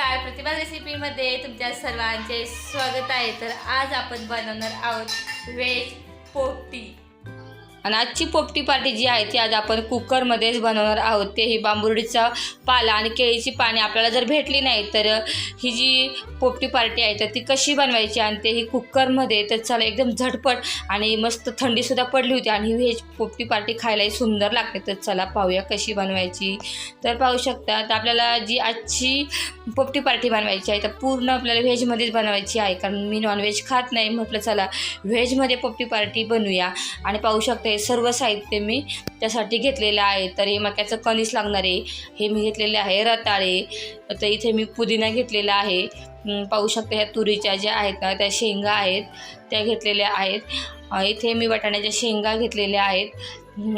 नमस्कार प्रतिभा रेसिपीमध्ये तुमच्या सर्वांचे स्वागत आहे. तर आज आपण बनवणार आहोत व्हेज पोटी आणि आजची पोपटी पार्टी जी आहे ती आज आपण कुकरमध्येच बनवणार आहोत. ते ही बांबुर्डीचा पाला आणि केळीची पाने आपल्याला जर भेटली नाही तर ही जी पोपटी पार्टी आहे तर ती कशी बनवायची आणि ते ही कुकरमध्ये तर चला एकदम झटपट आणि मस्त थंडीसुद्धा पडली होती आणि ही व्हेज पोपटी पार्टी खायलाही सुंदर लागते. तर चला पाहूया कशी बनवायची. तर पाहू शकता तर आपल्याला जी आजची पोपटी पार्टी बनवायची आहे तर पूर्ण आपल्याला व्हेजमध्येच बनवायची आहे. कारण मी नॉनव्हेज खात नाही म्हटलं चला व्हेजमध्ये पोपटी पार्टी बनवूया. आणि पाहू शकता ते सर्व साहित्य मी त्यासाठी घेतलेलं आहे. तर हे मक्याचं कणीस लागणार आहे. हे मी घेतलेले आहे रताळे. तर इथे मी पुदिना घेतलेला आहे. पाहू शकता ह्या तुरीच्या ज्या आहेत ना त्या शेंगा आहेत त्या घेतलेल्या आहेत. इथे मी वाटाण्याच्या शेंगा घेतलेल्या आहेत.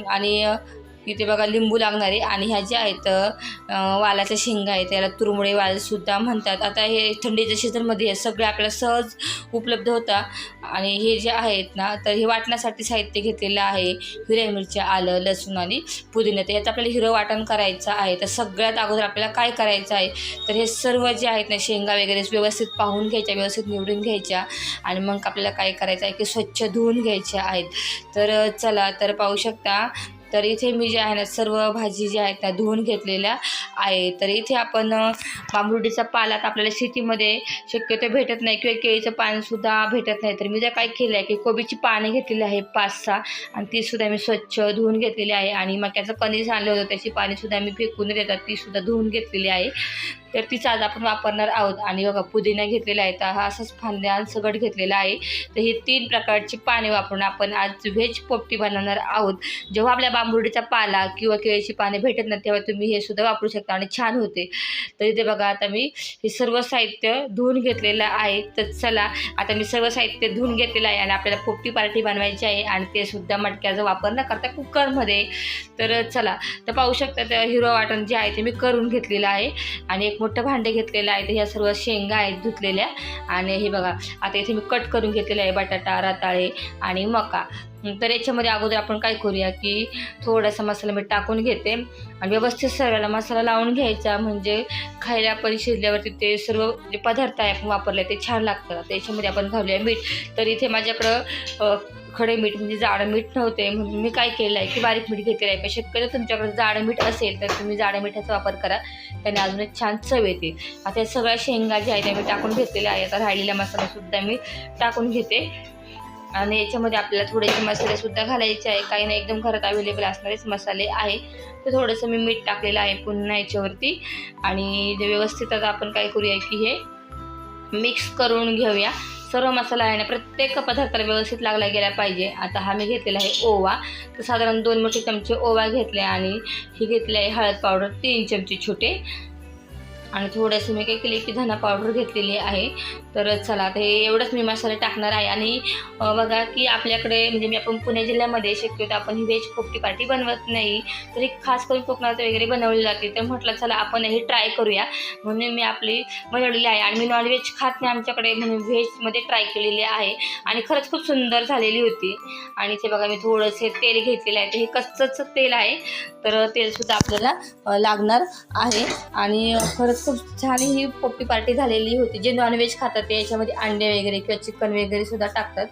आणि इथे बघा लिंबू लागणार आहे आणि ह्या ज्या आहेत वालाच्या शेंगा आहेत त्याला तुरमुळे वालसुद्धा म्हणतात. आता हे थंडीच्या सीझनमध्ये हे सगळे आपल्याला सहज उपलब्ध होता. आणि हे जे आहेत ना तर हे वाटण्यासाठी साहित्य घेतलेलं आहे. हिरव्या मिरच्या आलं लसूण आणि पुदिना. तर ह्याचं आपल्याला हिरं वाटण करायचं आहे. तर सगळ्यात अगोदर आपल्याला काय करायचं आहे? तर हे सर्व जे आहेत ना शेंगा वगैरे व्यवस्थित पाहून घ्यायच्या व्यवस्थित निवडून घ्यायच्या. आणि मग आपल्याला काय करायचं आहे की स्वच्छ धुवून घ्यायच्या आहेत. तर चला तर पाहू शकता. तर इथे मी जे आहे ना सर्व भाजी ज्या आहेत त्या धुवून घेतलेल्या आहे तर इथे आपण अ, बांबुर्डीचा पाला तर आपल्याला शेतीमध्ये शक्यतो भेटत नाही किंवा केळीचं पानसुद्धा भेटत नाही. तर मी जर काय केलं आहे की कोबीची पाने घेतलेली आहे पाच सहा आणि तीसुद्धा मी स्वच्छ धुवून घेतलेली आहे. आणि मक्याचं कणीस आणलं होतं त्याची पाणीसुद्धा मी फेकून देतात तीसुद्धा धुवून घेतलेली आहे. तर तीच आज आपण वापरणार आहोत. आणि बघा पुदिना घेतलेला आहे. तर हा असंच फांद्या सगट घेतलेला आहे. तर ही तीन प्रकारची पाने वापरून आपण आज व्हेज पोपटी बनवणार आहोत. जेव्हा आपल्या बांबुर्डीचा पाला किंवा केळीची पाने भेटत नाही तेव्हा तुम्ही हे सुद्धा वापरू शकता आणि छान होते. तर इथे बघा आता मी हे सर्व साहित्य धुवून घेतलेलं आहे. तर चला आता मी सर्व साहित्य धुवून घेतलेलं आहे आणि आपल्याला पोपटी पार्टी बनवायची आहे आणि ते सुद्धा मटक्याचा वापर न करता कुकरमध्ये. तर चला तर पाहू शकता तर हिरो वाटण जे आहे ते मी करून घेतलेलं आहे. आणि एक मोठं भांडे घेतलेलं आहे. तर ह्या सर्व शेंगा आहेत धुतलेल्या. आणि हे बघा आता इथे मी कट करून घेतलेलं आहे बटाटा रताळे आणि मका. तर याच्यामध्ये अगोदर आपण काय करूया की थोडासा मसाला मी टाकून घेते. आणि व्यवस्थित सर्वाला मसाला लावून घ्यायचा. म्हणजे खायला आपण शिजल्यावरती ते सर्व जे पदार्थ आहे आपण वापरले ते छान लागतात. तर याच्यामध्ये आपण घालूया मीठ. तर इथे माझ्याकडं खडे मीठ म्हणजे जाडं मीठ नव्हते. म्हणून मी काय केलं आहे की बारीक मीठ घेतलेलं आहे. पण शक्यतो तुमच्याकडे जाडं मीठ असेल तर तुम्ही जाडं मिठाचा वापर करा. त्याने अजून छान चव येते. आता सगळ्या शेंगा ज्या आहेत त्या मी टाकून घेतलेल्या आहे आता राहिलेला मसालासुद्धा मी टाकून घेते. आणि याच्यामध्ये आपल्याला थोडेसे मसालेसुद्धा घालायचे आहे. काही नाही एकदम घरात अवेलेबल असणारेच मसाले आहे. तर थोडंसं मी मीठ टाकलेलं आहे पुन्हा याच्यावरती. आणि जे व्यवस्थित आता आपण काय करूया की हे मिक्स करून घेऊया. सर्व मसाला आहे ना प्रत्येक पदार्थाला व्यवस्थित लागला गेला पाहिजे. आता हा मी घेतलेला आहे ओवा. तर साधारण दोन मोठे चमचे ओवा घेतले आणि ही घेतली आहे हळद पावडर तीन चमचे छोटे. आणि थोडंसं मी काय केले की धना पावडर घेतलेली आहे. तर चला ते हे एवढंच मी मसाले टाकणार आहे. आणि बघा की आपल्याकडे म्हणजे मी आपण पुणे जिल्ह्यामध्ये शक्यतो आपण ही व्हेज पोपटी पार्टी बनवत नाही. तर ही खास करून कोकणात वगैरे बनवली जाते. तर म्हटलं चला आपण हे ट्राय करूया. म्हणून मी आपली बनवलेली आहे. आणि मी नॉनव्हेज खात नाही आमच्याकडे म्हणून व्हेजमध्ये ट्राय केलेली आहे. आणि खरंच खूप सुंदर झालेली होती. आणि ते बघा मी थोडंसे तेल घेतलेलं आहे. तर हे कच्चंच तेल आहे. तर तेलसुद्धा आपल्याला लागणार आहे. आणि खरंच खूप छान ही पोपटी पार्टी झालेली होती. जे नॉनव्हेज खातात ते याच्यामध्ये अंडे वगैरे किंवा चिकन वगैरे सुद्धा टाकतात.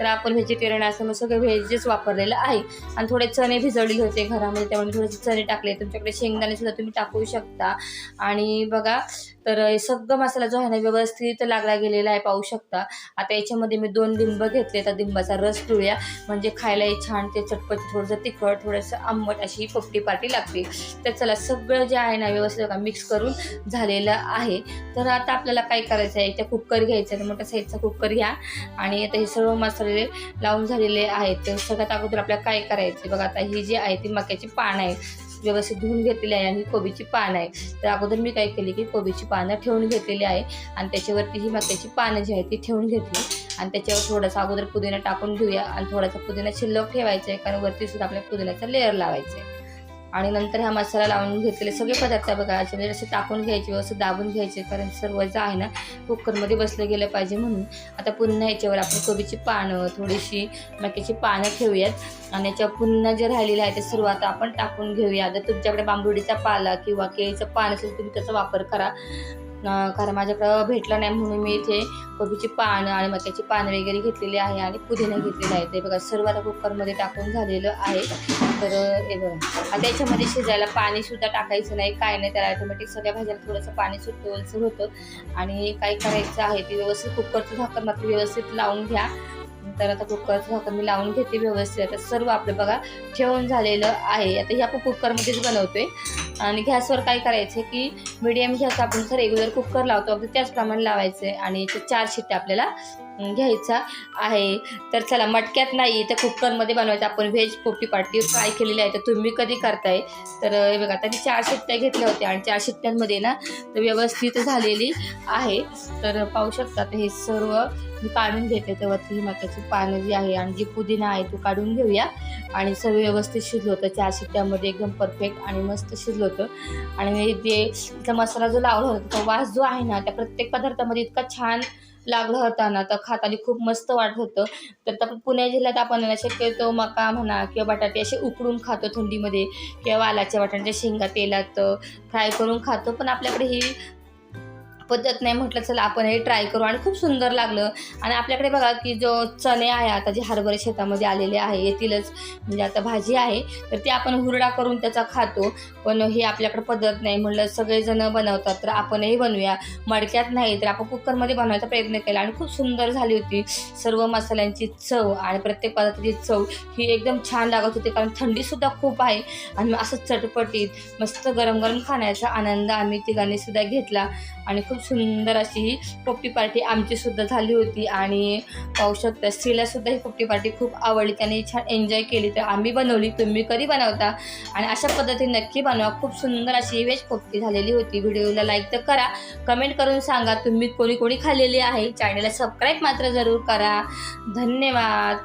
तर आपण व्हेजिटेरियन असल्यामुळे सगळं व्हेजच वापरलेलं आहे. आणि थोडे चणे भिजवलेले होते घरामध्ये त्यामुळे थोडेसे चणे टाकले. तुमच्याकडे शेंगदाणे सुद्धा तुम्ही टाकू शकता. आणि बघा तर सगळं मसाला जो आहे ना व्यवस्थित लागला गेलेला आहे पाहू शकता. आता याच्यामध्ये मी दोन लिंब घेतले तर लिंबाचा रस पिळूया. म्हणजे खायलाही छान ते चटपटी थोडंसं तिखट थोडंसं आंबट अशी पोपटी पार्टी लागते. तर चला सगळं जे आहे ना व्यवस्थित बघा मिक्स करून झालेलं आहे. तर आता आपल्याला काय करायचं आहे त्या कुकर घ्यायचं आहे मोठ्या साईजचा कुकर घ्या. आणि आता हे सर्व मसाले लावून झालेले आहेत. तर सगळ्यात अगोदर आपल्याला काय करायचं बघा आता ही जी आहे ती मक्याची पानं आहे. व्यवस्थित धुवून घेतलेली आहे आणि ही कोबीची पान आहे. तर अगोदर मी काय केली की कोबीची पानं ठेवून घेतलेली आहे आणि त्याच्यावरती ही मक्याची पानं जी आहे ती ठेवून घेतली. आणि त्याच्यावर थोडासा अगोदर पुदिना टाकून घेऊया आणि थोडासा पुदिना शिल्लक ठेवायचा आहे कारण वरती सुद्धा आपल्या पुदिन्याचा लेअर लावायचा आहे आणि नंतर हा मसाला लावून घेतलेले सगळे पदार्थ बघा. म्हणजे असे टाकून घ्यायचे व्यवस्थित दाबून घ्यायचे कारण सर्व जे आहे ना कुकरमध्ये बसलं गेलं पाहिजे म्हणून. आता पुन्हा याच्यावर आपण कोबीची पानं थोडीशी मक्याची पानं ठेवूयात. आणि याच्यावर पुन्हा जे राहिलेलं आहे ते सर्व आता आपण टाकून घेऊया. जर तुमच्याकडे बांबुडीचा पाला किंवा केळीचं पान असेल तुम्ही त्याचा वापर करा. कारण माझ्याकडं भेटलं नाही म्हणून मी इथे कोबीची पानं आणि मक्याची पानं वगैरे घेतलेली आहे आणि पुदिना घेतलेला आहे. ते बघा सर्व आता कुकरमध्ये टाकून झालेलं आहे. तर हे बघा. त्याच्यामध्ये शिजायला पाणीसुद्धा टाकायचं नाही काय नाही. त्याला ऑटोमॅटिक सगळ्या भाज्याला थोडंसं पाणी सुटवलचं होतं. आणि काय करायचं आहे ते व्यवस्थित कुकरचं झाकण मात्र व्यवस्थित लावून घ्या. तर आता कुकरचं झाकण मी लावून घेते व्यवस्थित. आता सर्व आपलं बघा ठेवून झालेलं आहे. आता हे आपण कुकरमध्येच बनवतोय. आणि गॅसवर काय करायचं की मिडियम गॅस आपण जर रेग्युलर कुकर लावतो अगदी त्याचप्रमाणे लावायचं आहे आणि याच्या चार शिट्ट्या आपल्याला घ्यायचा आहे. तर चला मटक्यात नाही तर कुकरमध्ये बनवायचं. आपण व्हेज पोपटी पार्टी फ्राय केलेली आहे तर तुम्ही कधी करताय? तर बघा आता मी चार शिट्ट्या घेतल्या होत्या आणि चार शिट्ट्यांमध्ये ना तर व्यवस्थित झालेली आहे. तर पाहू शकता हे सर्व मी काढून घेते. तेव्हा ती मक्याची पानं जी आहे आणि जी पुदिना आहे तो काढून घेऊया. आणि सर्व व्यवस्थित शिजलं होतं. चार शिट्ट्यामध्ये एकदम परफेक्ट आणि मस्त शिजलं होतं. आणि जे मसाला जो लावला होता तो वास जो आहे ना त्या प्रत्येक पदार्थामध्ये इतका छान लागला होताना तर खाताना खूप मस्त वाटत होतं. तर आपण पुणे जिल्ह्यात आपण शक्यतो मका म्हणा किंवा बटाटे असे उकडून खातो थंडीमध्ये किंवा वालाच्या वाटाण्याच्या शेंगा तेलात फ्राय करून खातो. पण आपल्याकडे ही पद्धत नाही म्हटलं चला आपण हे ट्राय करू. आणि खूप सुंदर लागलं. आणि आपल्याकडे बघा की जो चणे आहे आता जे हरभरे शेतामध्ये आलेले आहे येतीलच. म्हणजे आता भाजी आहे तर ते आपण हुरडा करून त्याचा खातो. पण हे आपल्याकडे पद्धत नाही म्हणलं सगळेजण बनवतात तर आपणही बनवूया. मडक्यात नाही तर आपण कुकरमध्ये बनवायचा प्रयत्न केला. आणि खूप सुंदर झाली होती. सर्व मसाल्यांची चव आणि प्रत्येक पदार्थाची चव ही एकदम छान लागत होती. कारण थंडीसुद्धा खूप आहे. आणि असं चटपटीत मस्त गरम गरम खाण्याचा आनंद आम्ही तिघांनीसुद्धा घेतला. आणि खूप सुंदर अशी ही पोपटी पार्टी आमचीसुद्धा झाली होती. आणि पाहू शकता स्त्रीलासुद्धा ही पोपटी पार्टी खूप आवडली. त्याने छान एन्जॉय केली. तर आम्ही बनवली तुम्ही कधी बनवता? आणि अशा पद्धतीने नक्की बनवा. खूप सुंदर अशी व्हेज पोपटी झालेली होती. व्हिडिओला लाईक तर करा. कमेंट करून सांगा तुम्ही कोणी कोणी खाल्लेली आहे? चॅनलला सबस्क्राईब मात्र जरूर करा. धन्यवाद.